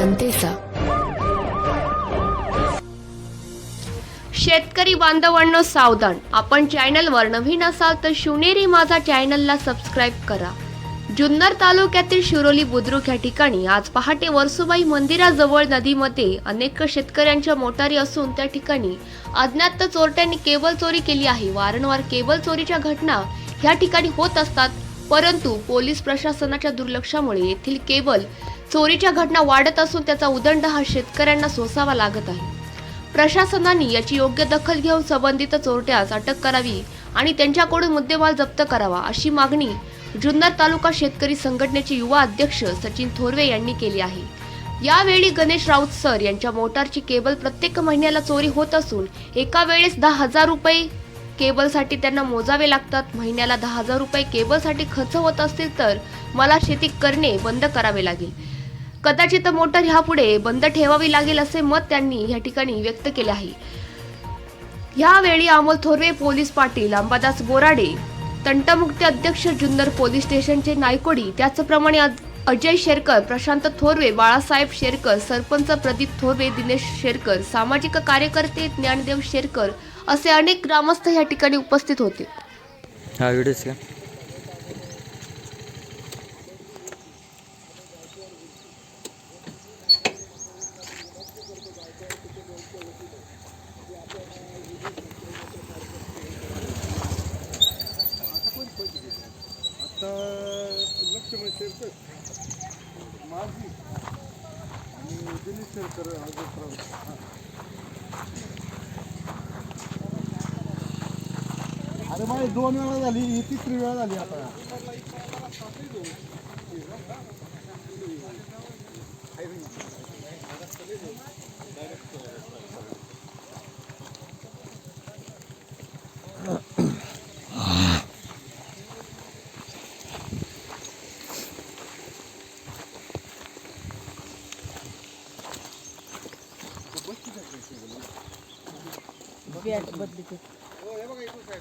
जनतेचा. शेतकरी बांधवांनो सावधान. आपण चॅनलवर नवीन असाल तर शिवनेरी माझा चॅनलला सबस्क्राईब करा. जुन्नर तालुक्यातील शिरोली बुद्रुक या ठिकाणी आज पहाटे वरसुबाई मंदिराजवळ नदीमध्ये अनेक शेतकऱ्यांच्या मोटारी असून त्या ठिकाणी अज्ञात चोरट्यांनी केबल चोरी केली आहे. वारंवार केबल चोरीच्या घटना ह्या ठिकाणी होत असतात परंतु पोलीस प्रशासनाच्या दुर्लक्षामुळे येथील केबल चोरीच्या घटना वाढत असून त्याचा उदंड हा शेतकऱ्यांना सोसावा लागत आहे. प्रशासनाने याची योग्य दखल घेऊन संबंधित चोरट्यास अटक करावी आणि त्यांच्याकडून मुद्देमाल जप्त करावा अशी मागणी जुन्नर तालुका शेतकरी संघटनेचे युवा अध्यक्ष सचिन थोरवे यांनी केली आहे. यावेळी गणेश राऊत सर यांच्या मोटारची केबल प्रत्येक महिन्याला चोरी होत असून एका वेळेस दहा हजार रुपये केबलसाठी त्यांना मोजावे लागतात. महिन्याला दहा हजार रुपये केबलसाठी खर्च होत असतील तर मला शेती करणे बंद करावे लागेल. कदाचित मोटर ह्यापुढे बंद ठेवावी लागेल असे मत त्यांनी या ठिकाणी व्यक्त केले आहे. यावेळी अमोल थोरवे पोलीस पाटील अंबादास बोराडे तंटमुक्ती अध्यक्ष जुन्नर पोलीस स्टेशनचे नायकोडी त्याचप्रमाणे अजय शेरकर प्रशांत थोरवे बाळासाहेब शेरकर सरपंच प्रदीप थोरवे दिनेश शेरकर सामाजिक कार्यकर्ते ज्ञानदेव शेरकर असे अनेक ग्रामस्थ या ठिकाणी उपस्थित होते. हा व्हिडिओ शेरकर माझी आणि दिलीप शेरकर अजून अरे माझी दोन वेळा झाली ही तिसरी वेळा झाली आता.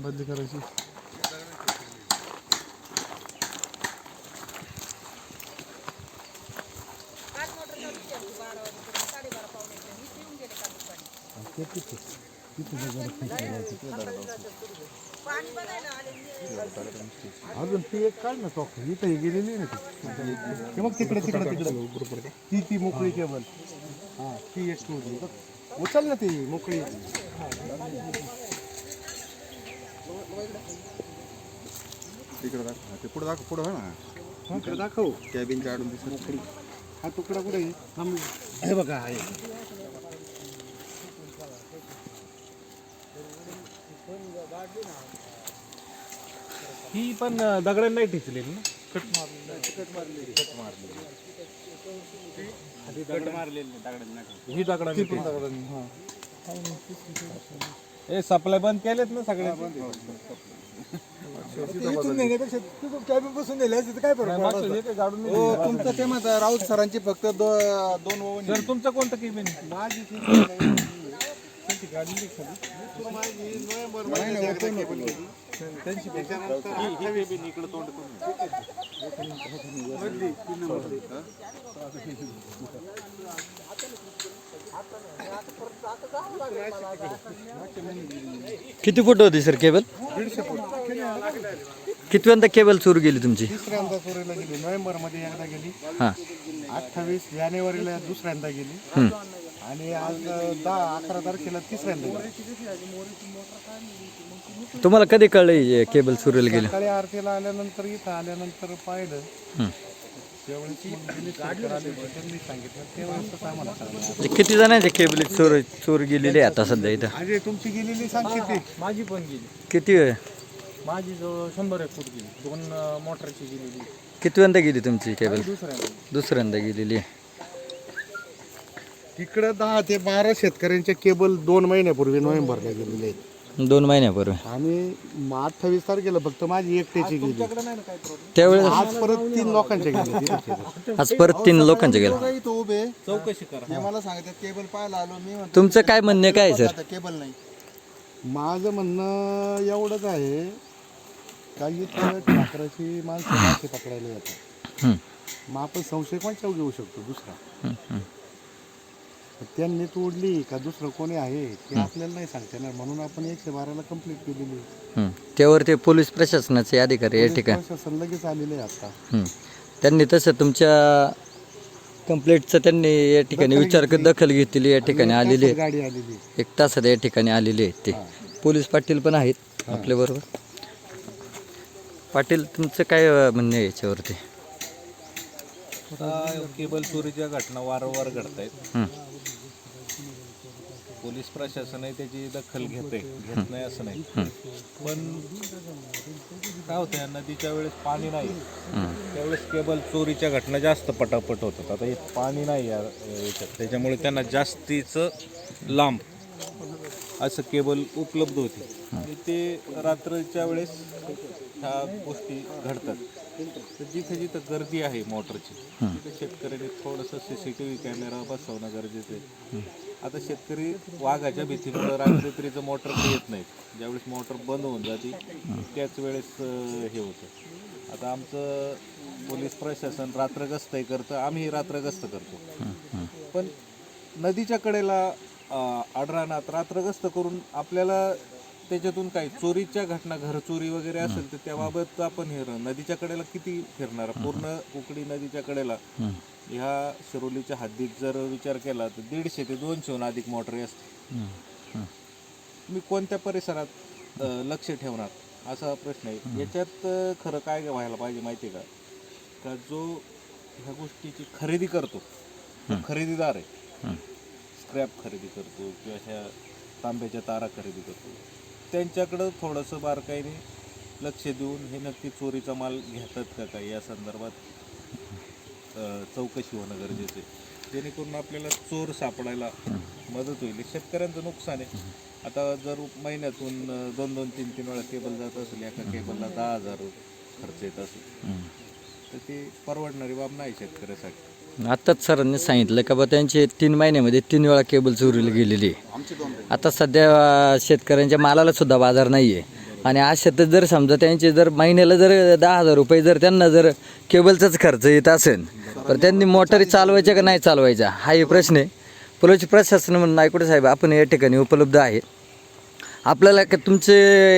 बदली करायची. अजून ती एक काढ ना चौक इथं ही गेलेली ना ती. मग तिकडे तिकडे तिकडे. ती ती मोकळी केबल हा ती एक. उचल ना ती मोकळी. तिकडे दाखव. ते पुढे दाखव पुढे हो ना. हा, ते दाखव. कॅबिनच्या आडून दिसत हा तुकडा कुठे आहे? हे बघा आहे ही पण दगड नाही टिचलेली ना? ही दगडांनी ती पण दगडांनी, हा. हे सप्लाय बंद केलेत ना सगळे? इथून नेण्यापेक्षा तिथून कॅबिन बसून नेले असते तर काय फरक पडला असता? हो तुमचं ते म्हणता राऊत सरांची फक्त दो- दोन ओवन सर तुमचं कोणतं केबिन माझी ती त्यांची एकदा केबल तीन नंबरची. किती फूट होती सर केबल? दीडशे फूट कितव्यांदा केबल चोरी गेली तुमची? तिसऱ्यांदा चोरीला गेली. नोव्हेंबरमध्ये एकदा गेली. हां. अठ्ठावीस जानेवारीला दुसऱ्यांदा गेली. आणि आज दहा अकरा तारखेला तिसऱ्यांदा गेली. तुम्हाला कधी कळलं केबल चोरीला गेली? सकाळी आरतीला आल्यानंतर इथं आल्यानंतर पाहिलं. म्हणजे किती जणांच्या केबल चोर चोर गेलेली आहे आता सध्या इथं? अजय तुमची गेलेली सांग किती माझी पण गेली. किती वेळ? माझी जवळ शंभर एक फूट गेली. दोन मोटरची गेलेली. कितव्यांदा गेली तुमची केबल दुसऱ्या दुसऱ्यांदा. गेलेली. आहे तिकडं दहा ते बारा शेतकऱ्यांच्या केबल दोन महिन्यापूर्वी नोव्हेंबरला गेलेले आहेत. दोन महिन्यापूर्वी. आणि अठ्ठावीस तारखेला फक्त माझी एकट्याची गेली. त्यावेळेस आज परत तीन लोकांच्या केबल. आज परत तीन लोकांच्या गेलं काही तो उभे चौकशी करा. मला सांगतात केबल पाहायला आलो मी म्हणतो तुमचं काय म्हणणं काय आहे, सर आता केबल नाही. माझं म्हणणं एवढंच आहे का इथं ठाकराची माणसं मासे पकडायला येतात. हं, मग आपण संशय कोणच्या घेऊ शकतो? दुसरा. हं, हं. त्यांनी तोडली का दुसरं कोणी आहे ते आपल्याला नाही सांगता येणार. म्हणून आपण एकशे बाराला कंप्लीट केलेली. हं. त्यावर ते पोलीस प्रशासनाचे अधिकारी या ठिकाणी प्रशासन लगेच आलेले आता. हं. त्यांनी तसं तुमच्या कंप्लेंटचं त्यांनी या ठिकाणी विचार कर- दखल घेतलेली या ठिकाणी आलेली आहे. गाडी आलेली. एक तासात या ठिकाणी आलेले आहेत ते. पोलीस पाटील पण आहेत आपल्याबरोबर. पाटील तुमचं काय अं, म्हणणं आहे याच्यावरती? आता केबल चोरीच्या घटना वारंवार घडत आहेत. पोलीस प्रशासनही त्याची दखल घेते घेत नाही असं नाही. पण काय होतं या नदीच्या वेळेस पाणी नाही. त्यावेळेस केबल चोरीच्या घटना जास्त पटापट होतात. आता हे पाणी नाही या याच्यात. त्याच्यामुळे त्यांना जास्तीचं लांब असं केबल उपलब्ध होते. ते रात्रीच्या वेळेस ह्या गोष्टी घडतात. तर जिथे जिथं गर्दी आहे मोटरची तिथे शेतकऱ्यांनी थोडंसं C C T V camera बसवणं गरजेचं आहे. आता शेतकरी वाघाच्या भीतीमुळे रात्रीचं मोटर येत नाहीत ज्यावेळेस मोटर बंद होऊन जाते त्याच वेळेस हे होतं. आता आमचं पोलीस प्रशासन रात्र गस्तही करतं आम्ही रात्र गस्त करतो पण नदीच्या कडेला अं, आडरानात रात्र गस्त करून आपल्याला त्याच्यातून काय चोरीच्या घटना घर चोरी वगैरे असेल तर त्याबाबत आपण हे नदीच्या कडेला किती फिरणार? पूर्ण उकडी नदीच्या कडेला. ह्या शिरोलीच्या हद्दीत जर विचार केला तर दीडशे ते दोनशेहून अधिक मोटरी असते तुम्ही कोणत्या परिसरात लक्ष ठेवणार? असा प्रश्न आहे. याच्यात खरं काय व्हायला पाहिजे माहिती आहे का? का जो ह्या गोष्टीची खरेदी करतो खरेदीदार आहे. स्क्रॅप खरेदी करतो किंवा ह्या तांब्याच्या तारा खरेदी करतो. त्यांच्याकडं थोडंसं बारकाईने लक्ष देऊन हे नक्की चोरीचा माल घेतात का काय? या संदर्भात अ, चौकशी होणं गरजेचं आहे. जेणेकरून आपल्याला चोर सापडायला मदत होईल. शेतकऱ्यांचं नुकसान आहे. आता जर महिन्यातून अ, दोन दोन तीन तीन वेळा केबल जात असेल एका केबलला दहा हजार खर्च येत असेल तर ते परवडणारी बाब नाही शेतकऱ्यासाठी. आत्ताच सरांनी सांगितलं का बा त्यांचे तीन महिन्यामध्ये तीन वेळा केबल चोरीला गेलेली आहे. आता सध्या शेतकऱ्यांच्या मालाला सुद्धा बाजार नाही आहे आणि आज शेतात जर समजा त्यांचे जर महिन्याला जर दहा हजार रुपये जर त्यांना जर केबलचाच खर्च येत असेल तर त्यांनी मोटारी चालवायच्या का नाही चालवायच्या? हा हे प्रश्न आहे. पोलीस प्रशासन म्हणून नायकुडे साहेब आपण या ठिकाणी उपलब्ध आहे आपल्याला का तुमचे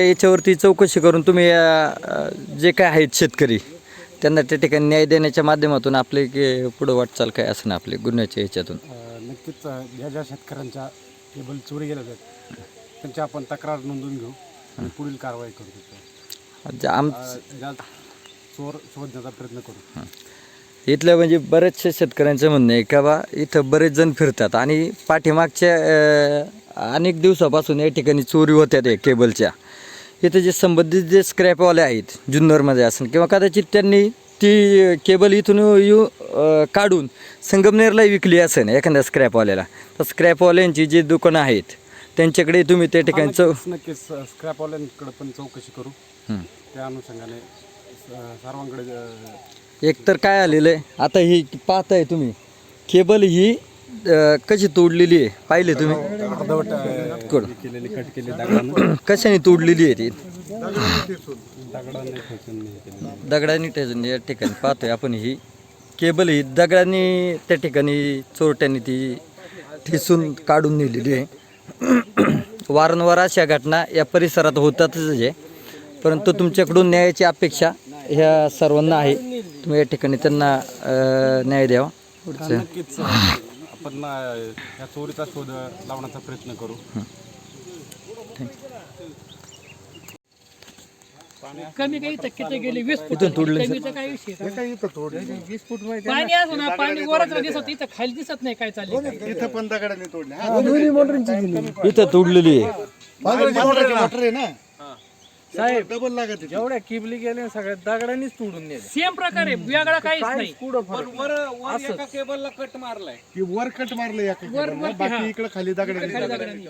याच्यावरती चौकशी करून तुम्ही जे काय आहेत शेतकरी त्यांना त्या ठिकाणी न्याय देण्याच्या माध्यमातून आपले की पुढं वाटचाल काय असं आपले गुन्ह्याच्या ह्याच्यातून? नक्कीच ज्या ज्या शेतकऱ्यांच्या केबल चोरी गेल्या आहेत त्यांची आपण तक्रार नोंदवून घेऊ आणि पुढील कारवाई करू तिथं. आम अं, ज्या चोर शोधण्याचा प्रयत्न करू. इथल्या म्हणजे बऱ्याचशा शेतकऱ्यांचं म्हणणं आहे का बा इथं बरेच जण फिरतात आणि पाठीमागच्या अं, अनेक दिवसापासून या ठिकाणी चोरी होत्या ते केबलच्या. इथं जे संबंधित जे स्क्रॅपवाले आहेत जुन्नरमध्ये असेल किंवा कदाचित त्यांनी ती केबल इथून येऊ काढून संगमनेरला विकली असेल एखाद्या स्क्रॅपवाल्याला तर स्क्रॅपवाल्यांची जी दुकानं आहेत त्यांच्याकडे तुम्ही त्या ठिकाणी चौ नक्कीच स्क्रॅपवाल्यांकडे पण चौकशी करू. त्या अनुषंगाने सर्वांकडे एक तर काय आलेलं आहे आता ही पाहताय तुम्ही केबल ही अं, कशी तोडलेली आहे? पाहिले तुम्ही? अर्धवट अं, कोण? केलेली कट केली दगडानं कशाने तोडलेली आहे ती? दगडाने ठेचून हे दगडाने ठेचून या ठिकाणी पाहतोय आपण ही. केबल ही दगडाने त्या ठिकाणी चोरट्याने ती ठेचून काढून नेलेली आहे. वारंवार अशा घटना या परिसरात होतातच आहे. परंतु तुमच्याकडून न्यायाची अपेक्षा ह्या सर्वांना आहे. तुम्ही या ठिकाणी त्यांना अं, न्याय द्यावा. पुढचं. नक्कीच आपण या चोरीचा शोध लावण्याचा प्रयत्न करू. कमी काही टक्के गेले वीस फूट तोडले कमीचा काय विषय हे काय इथं तोडली वीस फूट पाणी असं ना पाणी वरच दिसत इथं खाली दिसत नाही काय चाललंय इथं पण दगडाने तोडले. हा, इथं तोडलेली आहे ना. साहेब डबल लागत. जेवढ्या किबली गेल्या सगळ्या दगडांनीच तोडून नेल्या. सेम प्रकारे वेगळा काहीच नाही. वर वर एका केबलला कट मारलाय. की वर कट मारलं या केबलला, बाकी इकडे खाली दगडाने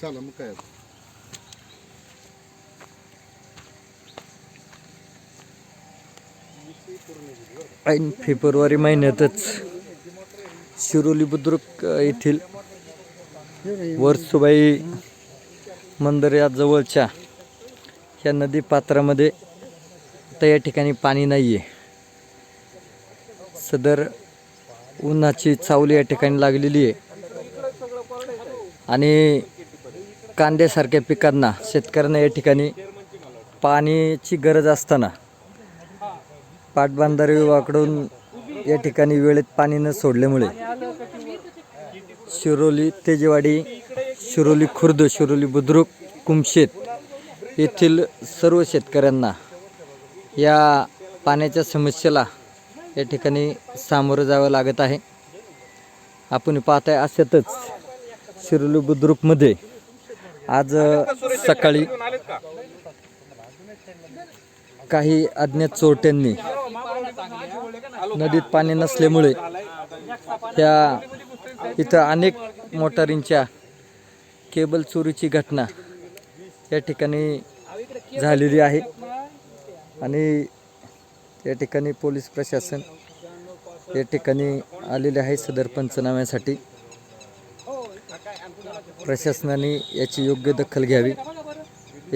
चला मग काय? आता. ऐन फेब्रुवारी महिन्यातच शिरोली बुद्रुक येथील वर्सुबाई मंदिर या जवळच्या या नदी पात्रामध्ये तर या ठिकाणी पाणी नाही आहे सदर उन्हाची चावली या ठिकाणी लागलेली आहे. आणि कांद्यासारख्या पिकांना शेतकऱ्यांना या ठिकाणी पाण्याची गरज असताना पाटबंधारे विभागाकडून या ठिकाणी वेळेत पाणी न सोडल्यामुळे शिरोली तेजेवाडी शिरोली खुर्द शिरोली बुद्रुक कुमशेत येथील सर्व शेतकऱ्यांना या पाण्याच्या समस्येला या ठिकाणी सामोरं जावं लागत आहे. आपण पाहताय अशातच शिरोली बुद्रुकमध्ये आज सकाळी काही अज्ञात चोरट्यांनी नदीत पाणी नसल्यामुळे या इथं अनेक मोटारींच्या केबल चोरीची घटना या ठिकाणी झालेली आहे. आणि या ठिकाणी पोलीस प्रशासन या ठिकाणी आलेले आहे सदर पंचनाम्यासाठी. प्रशासनाने याची योग्य दखल घ्यावी.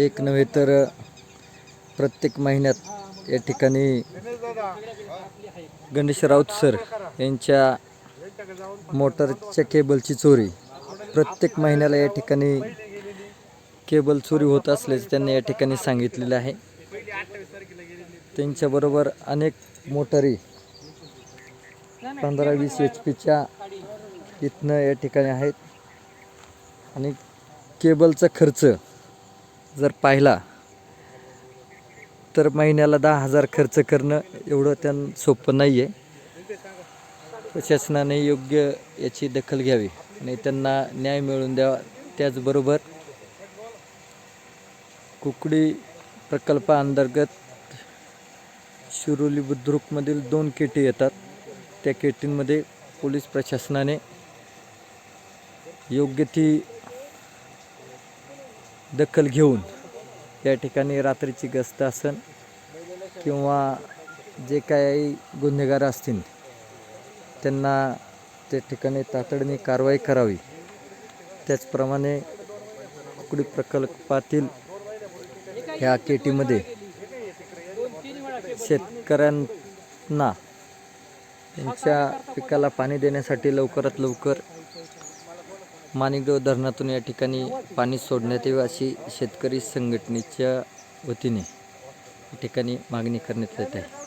एक नव्हे तर प्रत्येक महिन्यात या ठिकाणी गणेश राऊत सर यांच्या मोटरच्या केबलची चोरी. प्रत्येक महिन्याला या ठिकाणी केबल चोरी होत असल्याचे त्यांनी या ठिकाणी सांगितलेले आहे. त्यांच्याबरोबर अनेक मोटारी पंधरा वीस एच पीच्या इथनं या ठिकाणी आहेत. आणि केबलचा खर्च जर पाहिला तर महिन्याला दहा हजार खर्च करणं एवढं त्यां सोपं नाही आहे प्रशासनाने योग्य याची दखल घ्यावी आणि त्यांना न्याय मिळवून द्यावा. त्याचबरोबर कुकडी प्रकल्पाअंतर्गत शिरोली बुद्रुकमधील दोन केटी येतात. त्या केटींमध्ये पोलीस प्रशासनाने योग्य ती दखल घेऊन या ठिकाणी रात्रीची गस्त असन किंवा जे काही गुन्हेगार असतील त्यांना त्या ठिकाणी तातडीने कारवाई करावी. त्याचप्रमाणे कुकडी प्रकल्पातील ह्या केटीमध्ये शेतकऱ्यांना त्यांच्या पिकाला पाणी देण्यासाठी लवकरात लवकर माणिकदेव धरणातून या ठिकाणी पाणी सोडण्यात यावे अशी शेतकरी संघटनेच्या वतीने या ठिकाणी मागणी करण्यात येत आहे.